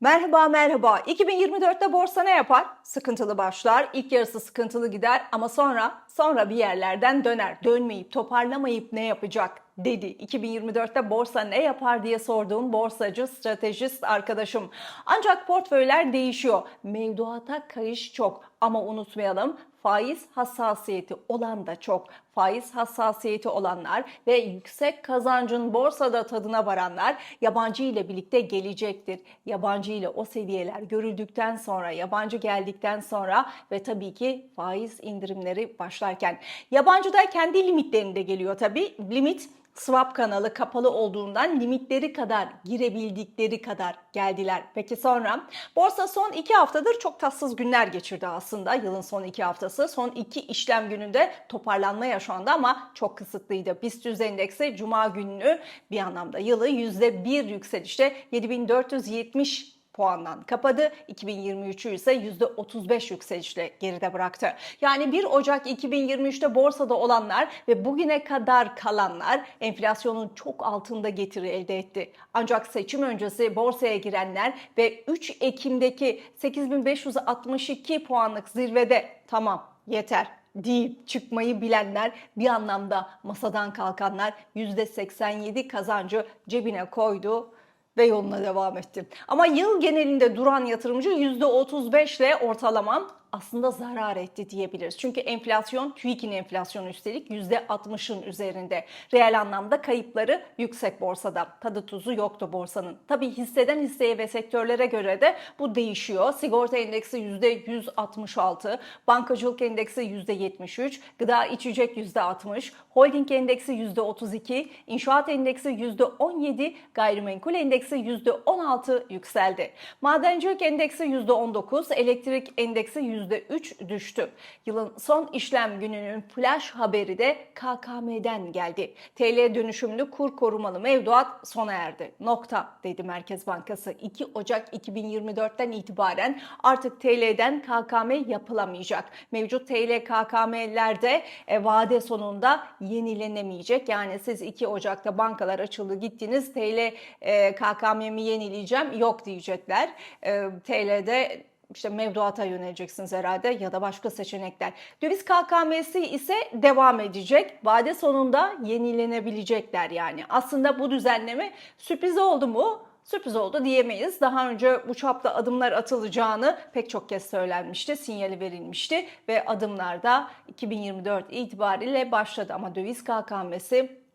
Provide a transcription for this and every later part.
Merhaba merhaba. 2024'te borsa ne yapar? Sıkıntılı başlar, ilk yarısı sıkıntılı gider ama sonra sonra bir yerlerden döner. Dönmeyip toparlamayıp ne yapacak dedi. 2024'te borsa ne yapar diye sorduğum borsacı, stratejist arkadaşım. Ancak portföyler değişiyor. Mevduata kayış çok ama unutmayalım faiz hassasiyeti olan da çok. Faiz hassasiyeti olanlar ve yüksek kazancın borsada tadına varanlar yabancı ile birlikte gelecektir. Yabancı ile o seviyeler görüldükten sonra, yabancı geldikten sonra ve tabii ki faiz indirimleri başlarken. Yabancı da kendi limitlerinde geliyor tabii. Limit swap kanalı kapalı olduğundan limitleri kadar girebildikleri kadar geldiler. Peki sonra borsa son iki haftadır çok tatsız günler geçirdi aslında. Yılın son iki haftası. Son iki işlem gününde toparlanma yaşandı ama çok kısıtlıydı. BIST 100 endeksi cuma gününü bir anlamda yılı %1 yükselişte 7470 puandan kapadı. 2023'ü ise %35 yükselişle geride bıraktı. Yani 1 Ocak 2023'te borsada olanlar ve bugüne kadar kalanlar enflasyonun çok altında getiri elde etti. Ancak seçim öncesi borsaya girenler ve 3 Ekim'deki 8562 puanlık zirvede tamam yeter deyip çıkmayı bilenler bir anlamda masadan kalkanlar %87 kazancı cebine koydu ve yoluna devam etti. Ama yıl genelinde duran yatırımcı %35 ile ortalamam aslında zarar etti diyebiliriz. Çünkü enflasyon, TÜİK'in enflasyonu üstelik %60'ın üzerinde. Reel anlamda kayıpları yüksek borsada. Tadı tuzu yoktu borsanın. Tabii hisseden hisseye ve sektörlere göre de bu değişiyor. Sigorta endeksi %166, bankacılık endeksi %73, gıda içecek %60, holding endeksi %32, inşaat endeksi %17, gayrimenkul endeksi %16 yükseldi. Madencilik endeksi %19, elektrik endeksi %3 düştü. Yılın son işlem gününün flash haberi de KKM'den geldi. TL dönüşümlü kur korumalı mevduat sona erdi. Nokta dedi Merkez Bankası. 2 Ocak 2024'ten itibaren artık TL'den KKM yapılamayacak. Mevcut TL KKM'lerde e, vade sonunda yenilenemeyecek. Yani siz 2 Ocak'ta bankalar açıldı gittiniz TL e, KKM'mi yenileyeceğim yok diyecekler. E, TL'de işte mevduata yöneleceksiniz herhalde ya da başka seçenekler. Döviz KKM'si ise devam edecek. Vade sonunda yenilenebilecekler yani. Aslında bu düzenleme sürpriz oldu mu? Sürpriz oldu diyemeyiz. Daha önce bu çapta adımlar atılacağını pek çok kez söylenmişti, sinyali verilmişti ve adımlar da 2024 itibariyle başladı. Ama döviz KKM'si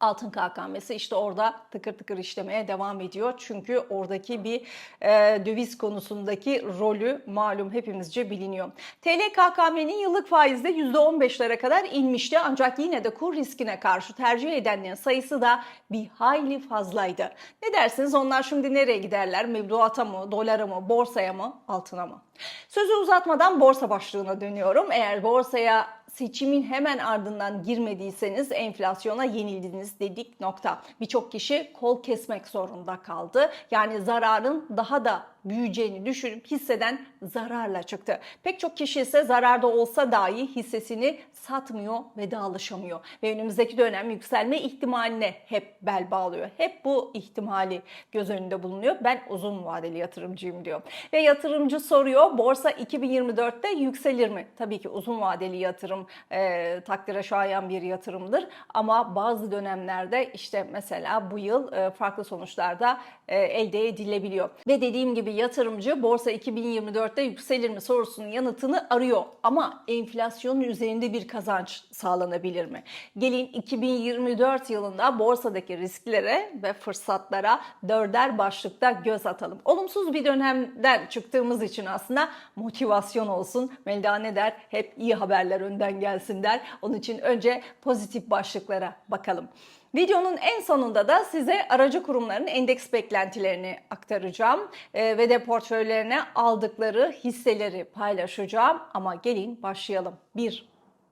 Altın KKM'si işte orada tıkır tıkır işlemeye devam ediyor. Çünkü oradaki bir e, döviz konusundaki rolü malum hepimizce biliniyor. TL KKM'nin yıllık faizde %15'lere kadar inmişti ancak yine de kur riskine karşı tercih edenlerin sayısı da bir hayli fazlaydı. Ne dersiniz onlar şimdi nereye giderler? Mevduata mı, dolara mı, borsaya mı, altına mı? Sözü uzatmadan borsa başlığına dönüyorum. Eğer borsaya seçimin hemen ardından girmediyseniz enflasyona yenildiniz dedik nokta. Birçok kişi kol kesmek zorunda kaldı. Yani zararın daha da büyüyeceğini düşünüp hisseden zararla çıktı. Pek çok kişi ise zararda olsa dahi hissesini satmıyor ve dağılışamıyor. Ve önümüzdeki dönem yükselme ihtimaline hep bel bağlıyor. Hep bu ihtimali göz önünde bulunuyor. Ben uzun vadeli yatırımcıyım diyor. Ve yatırımcı soruyor borsa 2024'te yükselir mi? Tabii ki uzun vadeli yatırım e, takdire şayan bir yatırımdır. Ama bazı dönemlerde işte mesela bu yıl e, farklı sonuçlarda e, elde edilebiliyor. Ve dediğim gibi yatırımcı borsa 2024'te yükselir mi sorusunun yanıtını arıyor. Ama enflasyonun üzerinde bir kazanç sağlanabilir mi? Gelin 2024 yılında borsadaki risklere ve fırsatlara dörder başlıkta göz atalım. Olumsuz bir dönemden çıktığımız için aslında motivasyon olsun. Melda ne der? Hep iyi haberler önden gelsin der. Onun için önce pozitif başlıklara bakalım. Videonun en sonunda da size aracı kurumların endeks beklentilerini aktaracağım ee, ve de portföylerine aldıkları hisseleri paylaşacağım. Ama gelin başlayalım. Bir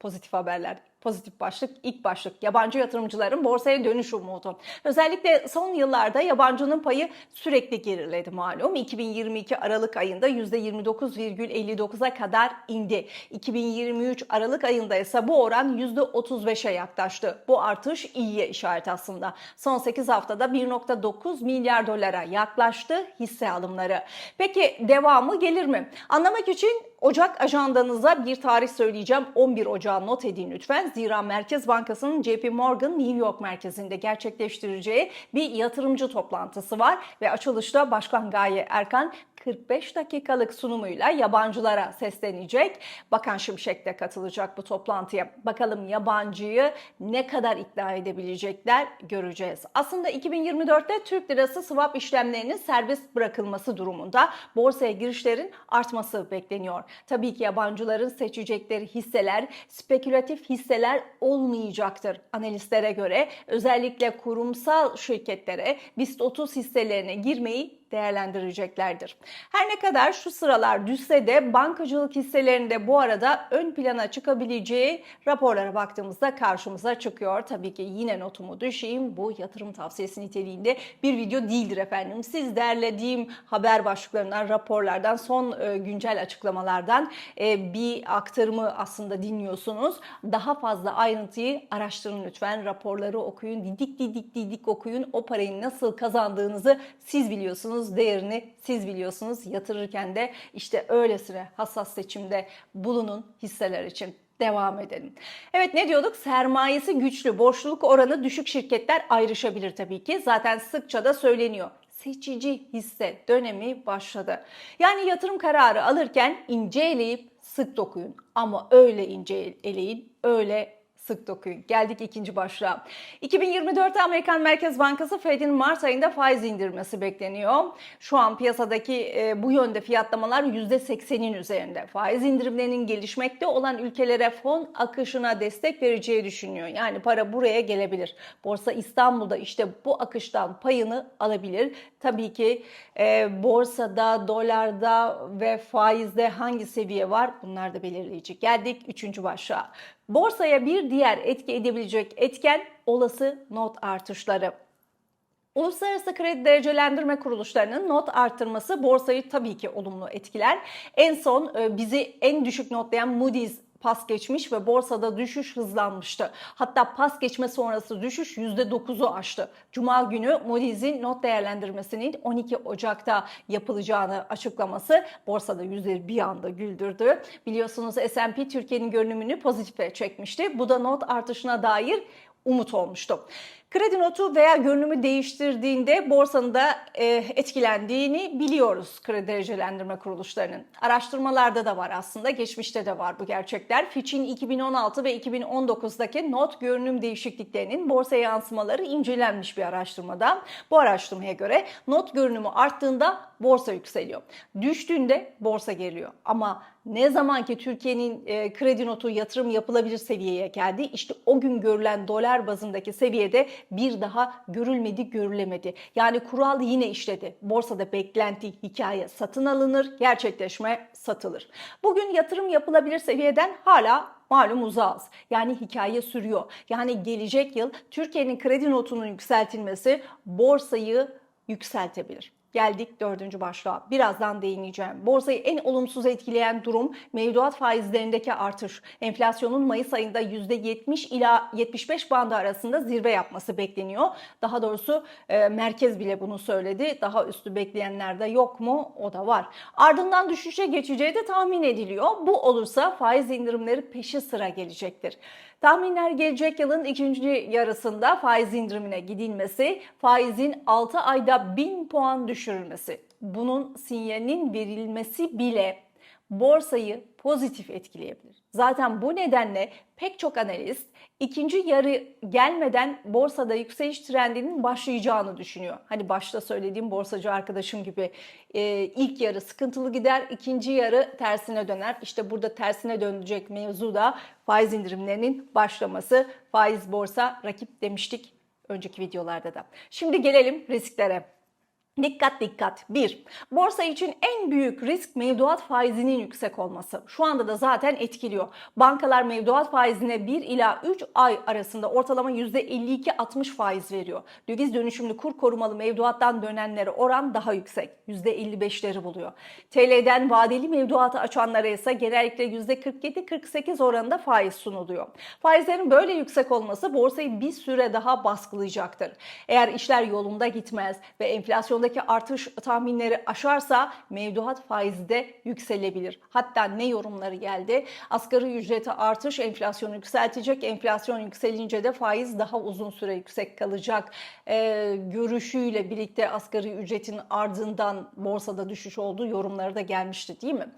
pozitif haberler. Pozitif başlık ilk başlık yabancı yatırımcıların borsaya dönüş umudu. Özellikle son yıllarda yabancının payı sürekli geriledi malum. 2022 Aralık ayında %29,59'a kadar indi. 2023 Aralık ayında ise bu oran %35'e yaklaştı. Bu artış iyiye işaret aslında. Son 8 haftada 1.9 milyar dolara yaklaştı hisse alımları. Peki devamı gelir mi? Anlamak için Ocak ajandanıza bir tarih söyleyeceğim. 11 Ocağı not edin lütfen. Zira Merkez Bankası'nın JP Morgan New York merkezinde gerçekleştireceği bir yatırımcı toplantısı var. Ve açılışta Başkan Gaye Erkan 45 dakikalık sunumuyla yabancılara seslenecek. Bakan Şimşek de katılacak bu toplantıya. Bakalım yabancıyı ne kadar ikna edebilecekler göreceğiz. Aslında 2024'te Türk lirası swap işlemlerinin serbest bırakılması durumunda borsaya girişlerin artması bekleniyor. Tabii ki yabancıların seçecekleri hisseler spekülatif hisseler olmayacaktır. Analistlere göre özellikle kurumsal şirketlere BIST 30 hisselerine girmeyi değerlendireceklerdir. Her ne kadar şu sıralar düşse de bankacılık hisselerinde bu arada ön plana çıkabileceği raporlara baktığımızda karşımıza çıkıyor. Tabii ki yine notumu düşeyim. Bu yatırım tavsiyesi niteliğinde bir video değildir efendim. Siz derlediğim haber başlıklarından, raporlardan, son e, güncel açıklamalardan e, bir aktarımı aslında dinliyorsunuz. Daha fazla ayrıntıyı araştırın lütfen. Raporları okuyun, didik didik didik okuyun. O parayı nasıl kazandığınızı siz biliyorsunuz değerini siz biliyorsunuz. Yatırırken de işte öylesine hassas seçimde bulunun hisseler için devam edelim. Evet ne diyorduk? Sermayesi güçlü, borçluluk oranı düşük şirketler ayrışabilir tabii ki. Zaten sıkça da söyleniyor seçici hisse dönemi başladı. Yani yatırım kararı alırken ince eleyip sık dokuyun. Ama öyle ince eleyin, öyle sık dokuyun. Geldik ikinci başlığa. 2024'te Amerikan Merkez Bankası Fed'in Mart ayında faiz indirmesi bekleniyor. Şu an piyasadaki e, bu yönde fiyatlamalar %80'in üzerinde. Faiz indirimlerinin gelişmekte olan ülkelere fon akışına destek vereceği düşünüyor. Yani para buraya gelebilir. Borsa İstanbul'da işte bu akıştan payını alabilir. Tabii ki e, borsada, dolarda ve faizde hangi seviye var bunlar da belirleyici. Geldik üçüncü başlığa. Borsaya bir diğer etki edebilecek etken olası not artışları. Uluslararası kredi derecelendirme kuruluşlarının not arttırması borsayı tabii ki olumlu etkiler. En son e, bizi en düşük notlayan Moody's pas geçmiş ve borsada düşüş hızlanmıştı. Hatta pas geçme sonrası düşüş %9'u aştı. Cuma günü Moody's'in not değerlendirmesinin 12 Ocak'ta yapılacağını açıklaması borsada yüzleri bir anda güldürdü. Biliyorsunuz S&P Türkiye'nin görünümünü pozitife çekmişti. Bu da not artışına dair umut olmuştu. Kredi notu veya görünümü değiştirdiğinde borsanın da e, etkilendiğini biliyoruz kredi derecelendirme kuruluşlarının. Araştırmalarda da var aslında, geçmişte de var bu gerçekler. Fitch'in 2016 ve 2019'daki not görünüm değişikliklerinin borsa yansımaları incelenmiş bir araştırmada. Bu araştırmaya göre not görünümü arttığında borsa yükseliyor. Düştüğünde borsa geliyor. Ama ne zaman ki Türkiye'nin e, kredi notu yatırım yapılabilir seviyeye geldi, işte o gün görülen dolar bazındaki seviyede bir daha görülmedi, görülemedi. Yani kural yine işledi. Borsada beklenti, hikaye satın alınır, gerçekleşme satılır. Bugün yatırım yapılabilir seviyeden hala malum uzağız. Yani hikaye sürüyor. Yani gelecek yıl Türkiye'nin kredi notunun yükseltilmesi borsayı yükseltebilir. Geldik dördüncü başlığa. Birazdan değineceğim. Borsayı en olumsuz etkileyen durum mevduat faizlerindeki artış. Enflasyonun Mayıs ayında %70 ila 75 bandı arasında zirve yapması bekleniyor. Daha doğrusu e, merkez bile bunu söyledi. Daha üstü bekleyenler de yok mu? O da var. Ardından düşüşe geçeceği de tahmin ediliyor. Bu olursa faiz indirimleri peşi sıra gelecektir. Tahminler gelecek yılın ikinci yarısında faiz indirimine gidilmesi, faizin 6 ayda 1000 puan düşürülmesi. Bunun sinyalinin verilmesi bile borsayı pozitif etkileyebilir. Zaten bu nedenle pek çok analist ikinci yarı gelmeden borsada yükseliş trendinin başlayacağını düşünüyor. Hani başta söylediğim borsacı arkadaşım gibi e, ilk yarı sıkıntılı gider, ikinci yarı tersine döner. İşte burada tersine dönecek mevzu da faiz indirimlerinin başlaması. Faiz borsa rakip demiştik önceki videolarda da. Şimdi gelelim risklere. Dikkat dikkat. 1. Borsa için en büyük risk mevduat faizinin yüksek olması. Şu anda da zaten etkiliyor. Bankalar mevduat faizine 1 ila 3 ay arasında ortalama %52-60 faiz veriyor. Döviz dönüşümlü kur korumalı mevduattan dönenlere oran daha yüksek. %55'leri buluyor. TL'den vadeli mevduatı açanlara ise genellikle %47-48 oranında faiz sunuluyor. Faizlerin böyle yüksek olması borsayı bir süre daha baskılayacaktır. Eğer işler yolunda gitmez ve enflasyondaki artış tahminleri aşarsa mevduat faizi de yükselebilir. Hatta ne yorumları geldi? Asgari ücrete artış enflasyonu yükseltecek. Enflasyon yükselince de faiz daha uzun süre yüksek kalacak. Ee, görüşüyle birlikte asgari ücretin ardından borsada düşüş olduğu yorumları da gelmişti değil mi?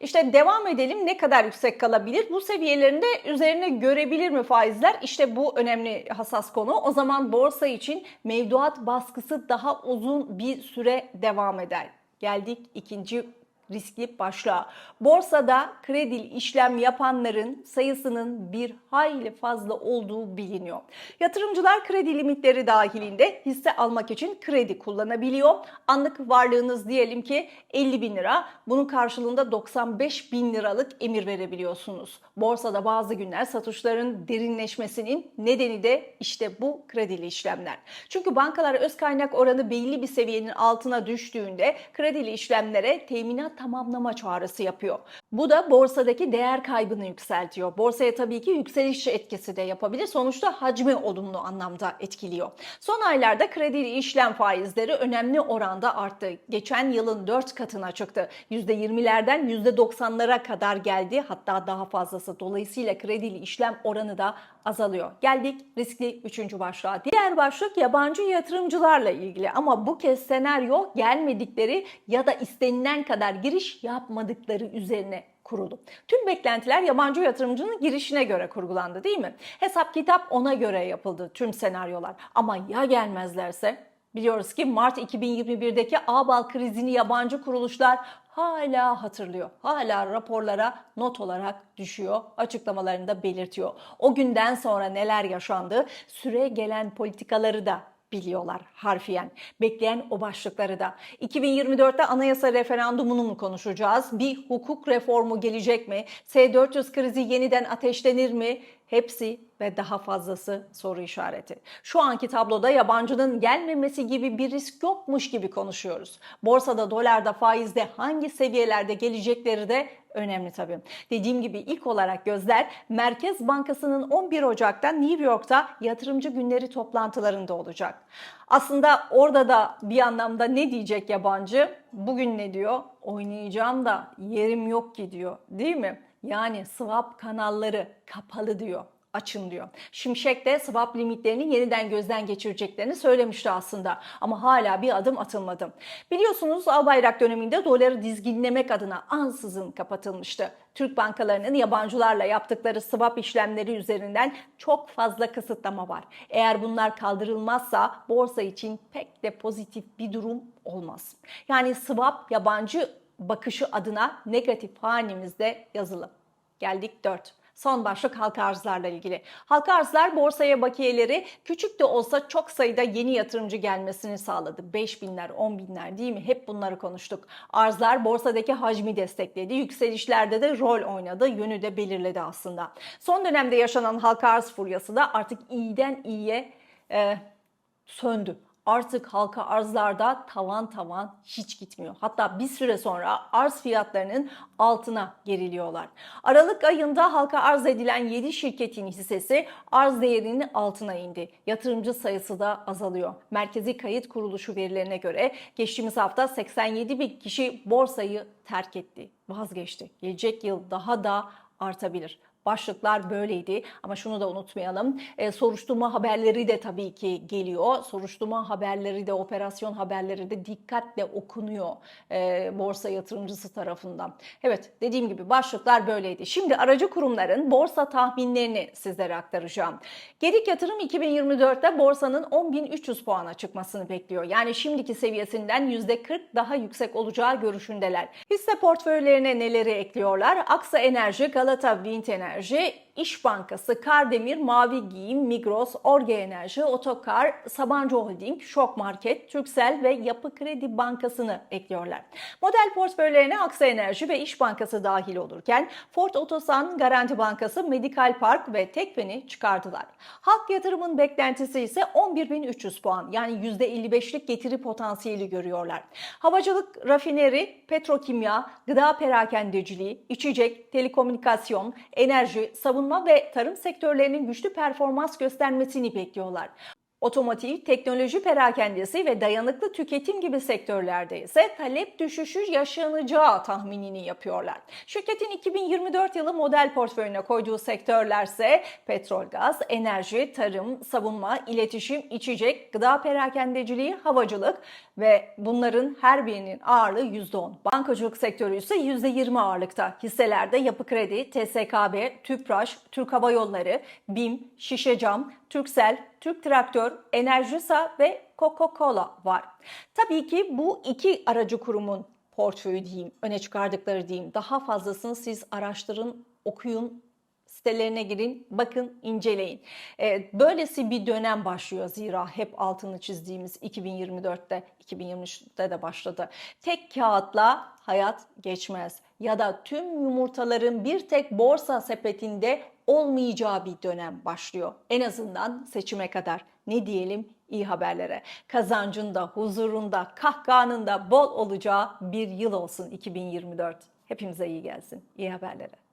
İşte devam edelim. Ne kadar yüksek kalabilir? Bu seviyelerinde üzerine görebilir mi faizler? İşte bu önemli hassas konu. O zaman borsa için mevduat baskısı daha uzun bir süre devam eder. Geldik ikinci riskli başlığa. Borsada kredili işlem yapanların sayısının bir hayli fazla olduğu biliniyor. Yatırımcılar kredi limitleri dahilinde hisse almak için kredi kullanabiliyor. Anlık varlığınız diyelim ki 50 bin lira. Bunun karşılığında 95 bin liralık emir verebiliyorsunuz. Borsada bazı günler satışların derinleşmesinin nedeni de işte bu kredili işlemler. Çünkü bankalar öz kaynak oranı belli bir seviyenin altına düştüğünde kredili işlemlere teminat tamamlama çağrısı yapıyor. Bu da borsadaki değer kaybını yükseltiyor. Borsaya tabii ki yükseliş etkisi de yapabilir. Sonuçta hacmi olumlu anlamda etkiliyor. Son aylarda kredili işlem faizleri önemli oranda arttı. Geçen yılın 4 katına çıktı. %20'lerden %90'lara kadar geldi. Hatta daha fazlası. Dolayısıyla kredili işlem oranı da azalıyor. Geldik riskli üçüncü başlığa. Diğer başlık yabancı yatırımcılarla ilgili ama bu kez senaryo gelmedikleri ya da istenilen kadar giriş yapmadıkları üzerine kurulu. Tüm beklentiler yabancı yatırımcının girişine göre kurgulandı değil mi? Hesap kitap ona göre yapıldı tüm senaryolar. Ama ya gelmezlerse? Biliyoruz ki Mart 2021'deki Ağbal krizini yabancı kuruluşlar hala hatırlıyor. Hala raporlara not olarak düşüyor. Açıklamalarında belirtiyor. O günden sonra neler yaşandı, süre gelen politikaları da biliyorlar harfiyen. Bekleyen o başlıkları da. 2024'te anayasa referandumunu mu konuşacağız? Bir hukuk reformu gelecek mi? S-400 krizi yeniden ateşlenir mi? Hepsi ve daha fazlası soru işareti. Şu anki tabloda yabancının gelmemesi gibi bir risk yokmuş gibi konuşuyoruz. Borsada, dolarda, faizde hangi seviyelerde gelecekleri de önemli tabii. Dediğim gibi ilk olarak gözler Merkez Bankası'nın 11 Ocak'ta New York'ta yatırımcı günleri toplantılarında olacak. Aslında orada da bir anlamda ne diyecek yabancı? Bugün ne diyor? Oynayacağım da yerim yok ki diyor. Değil mi? Yani swap kanalları kapalı diyor açın diyor. Şimşek de swap limitlerini yeniden gözden geçireceklerini söylemişti aslında ama hala bir adım atılmadı. Biliyorsunuz Albayrak döneminde doları dizginlemek adına ansızın kapatılmıştı. Türk bankalarının yabancılarla yaptıkları swap işlemleri üzerinden çok fazla kısıtlama var. Eğer bunlar kaldırılmazsa borsa için pek de pozitif bir durum olmaz. Yani swap yabancı bakışı adına negatif hanimizde yazılı. Geldik 4. Son başlık halka arzlarla ilgili. Halka arzlar borsaya bakiyeleri küçük de olsa çok sayıda yeni yatırımcı gelmesini sağladı. 5 binler, 10 binler değil mi? Hep bunları konuştuk. Arzlar borsadaki hacmi destekledi. Yükselişlerde de rol oynadı. Yönü de belirledi aslında. Son dönemde yaşanan halka arz furyası da artık iyiden iyiye e, söndü artık halka arzlarda tavan tavan hiç gitmiyor. Hatta bir süre sonra arz fiyatlarının altına geriliyorlar. Aralık ayında halka arz edilen 7 şirketin hissesi arz değerinin altına indi. Yatırımcı sayısı da azalıyor. Merkezi Kayıt Kuruluşu verilerine göre geçtiğimiz hafta 87 bin kişi borsayı terk etti, vazgeçti. Gelecek yıl daha da artabilir başlıklar böyleydi. Ama şunu da unutmayalım. E, soruşturma haberleri de tabii ki geliyor. Soruşturma haberleri de, operasyon haberleri de dikkatle okunuyor e, borsa yatırımcısı tarafından. Evet dediğim gibi başlıklar böyleydi. Şimdi aracı kurumların borsa tahminlerini sizlere aktaracağım. Gedik yatırım 2024'te borsanın 10.300 puana çıkmasını bekliyor. Yani şimdiki seviyesinden %40 daha yüksek olacağı görüşündeler. Hisse portföylerine neleri ekliyorlar? Aksa Enerji, Galata Wind Enerji, Enerji, İş Bankası, Kardemir, Mavi Giyim, Migros, Orge Enerji, Otokar, Sabancı Holding, Şok Market, Türksel ve Yapı Kredi Bankası'nı ekliyorlar. Model portföylerine Aksa Enerji ve İş Bankası dahil olurken Ford Otosan, Garanti Bankası, Medikal Park ve Tekfen'i çıkardılar. Halk yatırımın beklentisi ise 11.300 puan yani %55'lik getiri potansiyeli görüyorlar. Havacılık, rafineri, petrokimya, gıda perakendeciliği, içecek, telekomünikasyon, enerji, savunma ve tarım sektörlerinin güçlü performans göstermesini bekliyorlar. Otomotiv, teknoloji perakendesi ve dayanıklı tüketim gibi sektörlerde ise talep düşüşü yaşanacağı tahminini yapıyorlar. Şirketin 2024 yılı model portföyüne koyduğu sektörlerse petrol, gaz, enerji, tarım, savunma, iletişim, içecek, gıda perakendeciliği, havacılık ve bunların her birinin ağırlığı %10. Bankacılık sektörü ise %20 ağırlıkta. Hisselerde Yapı Kredi, TSKB, Tüpraş, Türk Hava Yolları, BİM, Şişecam, Türksel, Türk Traktör, Enerjisa ve Coca-Cola var. Tabii ki bu iki aracı kurumun portföyü diyeyim, öne çıkardıkları diyeyim. Daha fazlasını siz araştırın, okuyun, sitelerine girin, bakın, inceleyin. Ee, Böylesi bir dönem başlıyor zira hep altını çizdiğimiz 2024'te, 2023'te de başladı. Tek kağıtla hayat geçmez ya da tüm yumurtaların bir tek borsa sepetinde olmayacağı bir dönem başlıyor. En azından seçime kadar. Ne diyelim? iyi haberlere. Kazancında, huzurunda, kahkahanında bol olacağı bir yıl olsun 2024. Hepimize iyi gelsin. İyi haberlere.